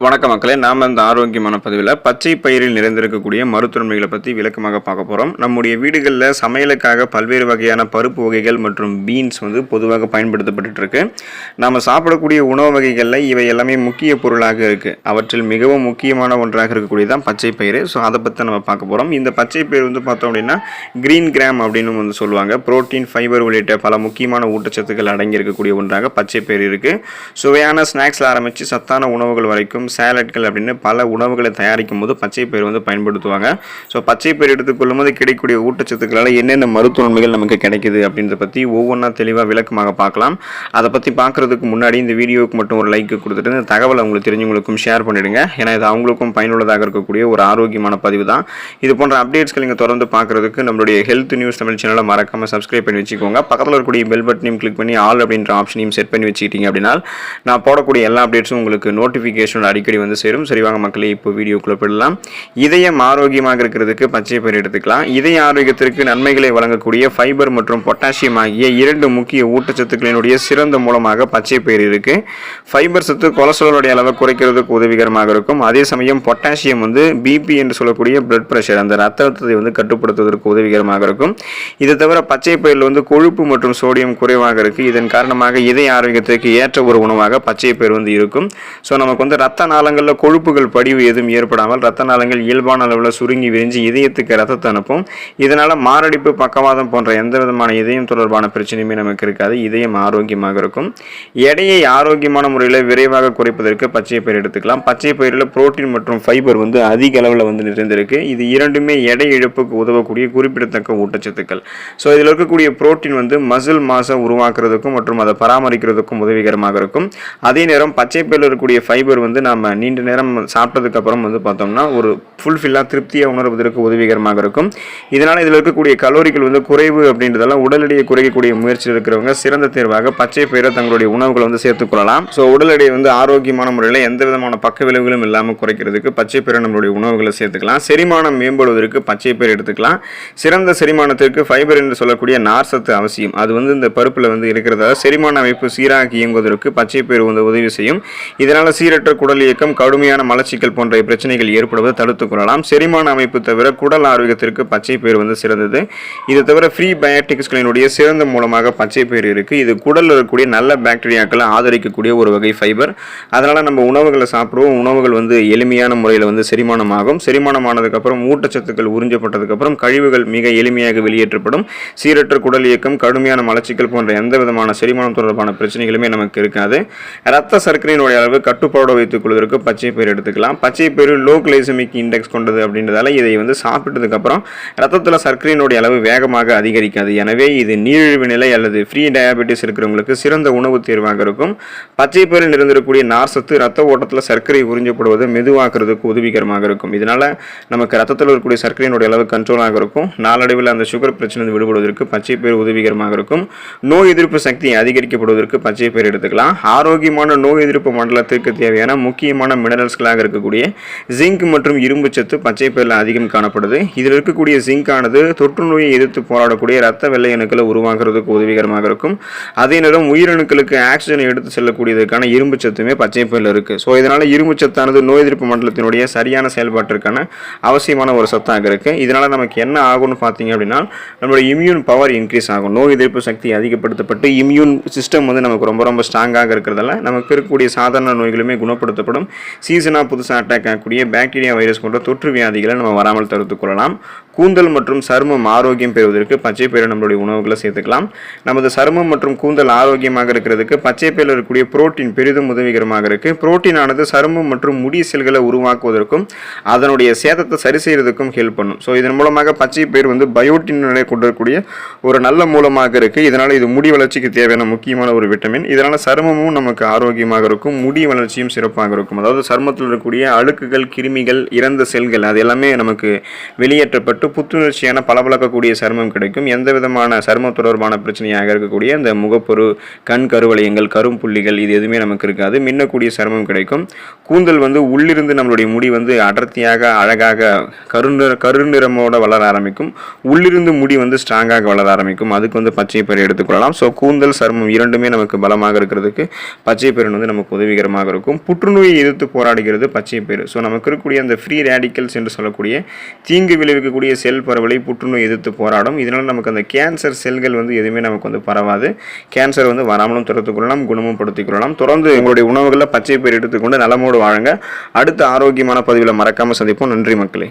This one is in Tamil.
வணக்க மக்களே நாம் இந்த ஆரோக்கியமான பதிவில் பச்சை பயிரில் நிறைந்திருக்கக்கூடிய மருத்துவமைகளை பற்றி விளக்கமாக பார்க்க போகிறோம் நம்முடைய வீடுகளில் சமையலுக்காக பல்வேறு வகையான பருப்பு வகைகள் மற்றும் பீன்ஸ் வந்து பொதுவாக பயன்படுத்தப்பட்டு இருக்கு நாம் சாப்பிடக்கூடிய உணவு வகைகளில் இவை எல்லாமே முக்கிய பொருளாக இருக்குது அவற்றில் மிகவும் முக்கியமான ஒன்றாக இருக்கக்கூடியதான் பச்சை பயிறு. ஸோ அதை பற்றி நம்ம பார்க்க போகிறோம் இந்த பச்சை பயிர் வந்து பார்த்தோம் அப்படின்னா கிரீன் கிராம் அப்படின்னு வந்து சொல்லுவாங்க. புரோட்டீன் ஃபைபர் உள்ளிட்ட பல முக்கியமான ஊட்டச்சத்துக்கள் அடங்கி இருக்கக்கூடிய ஒன்றாக பச்சை பயிர் இருக்குது சுவையான ஸ்நாக்ஸில் ஆரம்பித்து சத்தான உணவுகள் வரைக்கும் சேலட்கள் அப்படின்னு பல உணவுகளை தயாரிக்கும் போது பச்சை பயிர் வந்து பயன்படுத்துவாங்க. ஸோ பச்சை பயிர் எடுத்துக்கொள்ளும் போது கிடைக்கக்கூடிய ஊட்டச்சத்துக்களால் என்னென்ன மருத்துவ நன்மைகள் நமக்கு கிடைக்குது அப்படின்றத பற்றி ஒவ்வொன்றா தெளிவாக விளக்கமாக பார்க்கலாம். அதை பற்றி பார்க்குறதுக்கு முன்னாடி இந்த வீடியோவுக்கு மட்டும் ஒரு லைக் கொடுத்துட்டு இந்த தகவலை உங்களுக்கு தெரிஞ்சவங்களுக்கும் ஷேர் பண்ணிடுங்க. ஏன்னா இது அவங்களுக்கும் பயனுள்ளதாக இருக்கக்கூடிய ஒரு ஆரோக்கியமான பதிவு தான். இது போன்ற அப்டேட்ஸ்கள் நீங்கள் தொடர்ந்து பார்க்குறதுக்கு நம்மளுடைய ஹெல்த் நியூஸ் தமிழ் சேனலை மறக்காமல் சப்ஸ்கிரைப் பண்ணி வச்சுக்கோங்க. பக்கத்தில் இருக்கக்கூடிய பெல் பட்டனையும் கிளிக் பண்ணி ஆல் அப்படின்ற ஆப்ஷனையும் செட் பண்ணி வச்சுக்கிட்டீங்க அப்படின்னா நான் போடக்கூடிய எல்லா அப்டேட்ஸும் உங்களுக்கு நோட்டிஃபிகேஷன் அடிக்கடி வந்து சேரும். சரி வாங்க மக்களே இப்போ வீடியோக்குள்ளே போயிடலாம். இதயம் ஆரோக்கியமாக இருக்கிறதுக்கு பச்சை பயிர் எடுத்துக்கலாம். இதய ஆரோக்கியத்திற்கு நன்மைகளை வழங்கக்கூடிய ஃபைபர் மற்றும் பொட்டாசியம் ஆகிய இரண்டு முக்கிய ஊட்டச்சத்துக்களினுடைய சிறந்த மூலமாக பச்சை பயிர் இருக்கு. ஃபைபர் சத்து கொலஸ்ட்ராலோடைய அளவை குறைக்கிறதுக்கு உதவிகரமாக இருக்கும். அதே சமயம் பொட்டாசியம் வந்து பிபி என்று சொல்லக்கூடிய பிளட் பிரஷர் அந்த ரத்த அழுத்தத்தை வந்து கட்டுப்படுத்துவதற்கு உதவிகரமாக இருக்கும். இதை தவிர பச்சை பயிரில் வந்து கொழுப்பு மற்றும் சோடியம் குறைவாக இருக்கு. இதன் காரணமாக இதய ஆரோக்கியத்திற்கு ஏற்ற ஒரு உணவாக பச்சை பயிர் வந்து இருக்கும். ஸோ நமக்கு வந்து ரத்த நாளங்களில் கொழுப்புகள் படிவு எதுவும் ஏற்படாமல் ரத்த நாளங்கள் இயல்பான அளவில் சுருங்கி விரிஞ்சு இதயத்துக்கு ரத்தத்தை அனுப்பும். இதனால் மாரடைப்பு பக்கவாதம் போன்ற எந்த விதமான இதயம் தொடர்பான பிரச்சனையுமே நமக்கு இருக்காது. இதயம் ஆரோக்கியமாக இருக்கும். எடையை ஆரோக்கியமான முறையில் விரைவாக குறைப்பதற்கு பச்சை பயிர் எடுத்துக்கலாம். பச்சை பயிரில் புரோட்டீன் மற்றும் ஃபைபர் வந்து அதிக அளவில் வந்து நிறைந்திருக்கு. இது இரண்டுமே எடை இழப்புக்கு உதவக்கூடிய குறிப்பிடத்தக்க ஊட்டச்சத்துக்கள். ஸோ இதில் இருக்கக்கூடிய புரோட்டீன் வந்து மசில் மாசை உருவாக்குறதுக்கும் மற்றும் அதை பராமரிக்கிறதுக்கும் உதவிகரமாக இருக்கும். அதே நேரம் பச்சை பயிரில் இருக்கக்கூடிய ஃபைபர் வந்து நம்ம நீண்ட நேரம் சாப்பிட்டதுக்கப்புறம் வந்து பார்த்தோம்னா ஒரு ஃபுல்ஃபில்லாக திருப்தியாக உணர்வதற்கு உதவிகரமாக இருக்கும். இதனால் இதில் இருக்கக்கூடிய கலோரிகள் வந்து குறைவு அப்படின்றதெல்லாம் உடல் எடையை குறைக்கக்கூடிய முயற்சியில் இருக்கிறவங்க சிறந்த தேர்வாக பச்சை பயிரை தங்களுடைய உணவுகளை வந்து சேர்த்துக்கொள்ளலாம் ஸோ உடல் எடையை வந்து ஆரோக்கியமான முறையில் எந்த விதமான பக்க விளைவுகளும் இல்லாமல் குறைக்கிறதுக்கு பச்சை பயிரை நம்மளுடைய உணவுகளை சேர்த்துக்கலாம். செரிமானம் மேம்படுவதற்கு பச்சை பயிர் எடுத்துக்கலாம். சிறந்த செரிமானத்திற்கு ஃபைபர் என்று சொல்லக்கூடிய நார் சத்து அவசியம். அது வந்து இந்த பருப்பில் வந்து இருக்கிறதால செரிமான அமைப்பு சீராக இயங்குவதற்கு பச்சை பயிர் வந்து உதவி செய்யும். இதனால் சீரற்ற குடல் இயக்கம் கடுமையான மலச்சிக்கல் போன்ற பிரச்சனைகள் ஏற்படுவதை தடுத்துக் கொள்ளலாம். செரிமான அமைப்பு தவிர குடல் ஆரோக்கியத்திற்கு பச்சை பயிர் வந்து சிறந்தது. இது தவிர ஃப்ரீ பயோட்டிக்ஸ்களினுடைய சிறந்த மூலமாக பச்சை பயிர் இருக்கு. இது குடலில் இருக்கக்கூடிய நல்ல பாக்டீரியாக்களை ஆதரிக்கக்கூடிய ஒரு வகை ஃபைபர் அதனால் நம்ம உணவுகளை சாப்பிடுவோம். உணவுகள் வந்து எளிமையான முறையில் வந்து செரிமானமாகும். செரிமானமானதுக்கப்புறம் ஊட்டச்சத்துக்கள் உறிஞ்சப்பட்டதுக்கப்புறம் கழிவுகள் மிக எளிமையாக வெளியேற்றப்படும். சீரற்ற குடல் இயக்கம் கடுமையான மலச்சிக்கல் போன்ற எந்த விதமான செரிமானம் தொடர்பான பிரச்சனைகளுமே நமக்கு இருக்காது. ரத்த சர்க்கரையினுடைய அளவு கட்டுப்பாடு வைத்துக் கொள்வதற்கு பச்சை பயிர் எடுத்துக்கலாம். பச்சை பயிர் லோ கிளைசமிக் இண்டெக்ஸ் கொண்டது அப்படின்றதால இதை வந்து சாப்பிட்டதுக்கப்புறம் ரத்தத்தில் சர்க்கரையினுடைய அளவு வேகமாக அதிகரிக்காது. எனவே இது நீரிழிவு நிலை அல்லது ஃப்ரீ டயபெட்டிஸ் இருக்கிறவங்களுக்கு சிறந்த உணவு தேர்வாக இருக்கும். பச்சை பயிரில் இருந்திருக்கக்கூடிய நார்சத்து ரத்த ஓட்டத்தில் சர்க்கரை உறிஞ்சப்படுவது மெதுவாக்குறதுக்கு உதவிகரமாக இருக்கும். இதனால நமக்கு ரத்தத்தில் இருக்கக்கூடிய சர்க்கரையினுடைய அளவு கண்ட்ரோலாக இருக்கும். நாளடைவில் அந்த சுகர் பிரச்சனை விடுபடுவதற்கு பச்சை பயிர் உதவிகரமாக இருக்கும். நோய் எதிர்ப்பு சக்தி அதிகரிக்கப்படுவதற்கு பச்சை பயிர் எடுத்துக்கலாம். ஆரோக்கியமான நோய் எதிர்ப்பு மண்டலத்திற்கு தேவையான முக்கியமான மினரல்ஸ்களாக இருக்கக்கூடிய ஜிங்க் மற்றும் இரும்பு சத்து பச்சை பயிரில் அதிகம் காணப்படுது. இதில் இருக்கக்கூடிய ஜிங்க் ஆனது தொற்று நோயை எதிர்த்து போராடக்கூடிய ரத்த வெள்ளை அணுக்களை உருவாகிறதுக்கு உதவிகரமாக இருக்கும். அதே நேரம் உயிரணுக்களுக்கு ஆக்சிஜனை எடுத்து செல்லக்கூடியதற்கான இரும்பு சத்துமே பச்சை பயிரில் இருக்குது ஸோ இதனால் இரும்பு சத்தானது நோய் எதிர்ப்பு மண்டலத்தினுடைய சரியான செயல்பாட்டிற்கான அவசியமான ஒரு சத்தாக இருக்குது இதனால நமக்கு என்ன ஆகும்னு பார்த்தீங்க அப்படின்னா நம்மளுடைய இம்யூன் பவர் இன்க்ரீஸ் ஆகும். நோய் எதிர்ப்பு சக்தி அதிகப்படுத்தப்பட்டு இம்யூன் சிஸ்டம் வந்து நமக்கு ரொம்ப ரொம்ப ஸ்ட்ராங்காக இருக்கிறதால நமக்கு இருக்கக்கூடிய சாதாரண நோய்களுமே ஏற்படும் சீசனாக புதுசாக அட்டாக் ஆகக்கூடிய பாக்டீரியா வைரஸ் போன்ற தொற்று வியாதிகளை நம்ம வராமல் தடுத்துக் கொள்ளலாம். கூந்தல் மற்றும் சருமம் ஆரோக்கியம் பெறுவதற்கு பச்சை பயிரை நம்மளுடைய உணவுகளை சேர்த்துக்கலாம். நமது சருமம் மற்றும் கூந்தல் ஆரோக்கியமாக இருக்கிறதுக்கு பச்சை பயிரில் இருக்கக்கூடிய புரோட்டீன் பெரிதும் உதவிகரமாக இருக்கு. புரோட்டீன் ஆனது சருமம் மற்றும் முடி செல்களை உருவாக்குவதற்கும் அதனுடைய சேதத்தை சரி செய்யறதுக்கும் ஹெல்ப் பண்ணும். ஸோ இதன் மூலமாக பச்சை பயிர் வந்து பயோட்டின் கொண்டிருக்கக்கூடிய ஒரு நல்ல மூலமாக இருக்கு. இதனால இது முடி வளர்ச்சிக்கு தேவையான முக்கியமான ஒரு விட்டமின் இதனால சருமமும் நமக்கு ஆரோக்கியமாக இருக்கும். முடி வளர்ச்சியும் சிறப்பாக இருக்கும். அதாவது சருமத்தில் இருக்கக்கூடிய அழுக்குகள் கிருமிகள் இறந்த செல்கள் அது எல்லாமே நமக்கு வெளியேற்றப்பட்டு புத்துணர்ச்சியான பளபளக்கக்கூடிய சருமம் கிடைக்கும். எந்த விதமான சருமம் தொடர்பான பிரச்சனையாக இருக்கக்கூடிய இந்த முகப்பொரு கண் கருவளையங்கள் கரும்புள்ளிகள் இது எதுவுமே நமக்கு இருக்காது. மின்னக்கூடிய சருமம் கிடைக்கும். கூந்தல் வந்து உள்ளிருந்து நம்மளுடைய முடி வந்து அடர்த்தியாக அழகாக கருநிற கருநிறமோட வளர ஆரம்பிக்கும். உள்ளிருந்து முடி வந்து ஸ்ட்ராங்காக வளர ஆரம்பிக்கும். அதுக்கு வந்து பச்சை பயிர் எடுத்துக்கொள்ளலாம் ஸோ கூந்தல் சருமம் இரண்டுமே நமக்கு பலமாக இருக்கிறதுக்கு பச்சை பயிர் வந்து நமக்கு உதவிகரமாக இருக்கும். புற்றுநோய் புற்றுநோயை எதிர்த்து போராடுகிறது பச்சை பயிறு ஸோ நமக்கு இருக்கக்கூடிய அந்த ஃப்ரீ ரேடிக்கல்ஸ் என்று சொல்லக்கூடிய தீங்கு விளைவிக்கக்கூடிய செல் பரவலை புற்றுநோய் எதிர்த்து போராடும். இதனால் நமக்கு அந்த கேன்சர் செல்கள் வந்து எதுவுமே நமக்கு வந்து பரவாது. கேன்சர் வந்து வராமலும் தடுத்துக் கொள்ளலாம் குணமும் படுத்திக் கொள்ளலாம். தொடர்ந்து உங்களுடைய உணவுகளில் பச்சை பயிர் எடுத்துக்கொண்டு நலமோடு வாழுங்க. அடுத்த ஆரோக்கியமான பதிவில் மறக்காமல் சந்திப்போம். நன்றி மக்களே.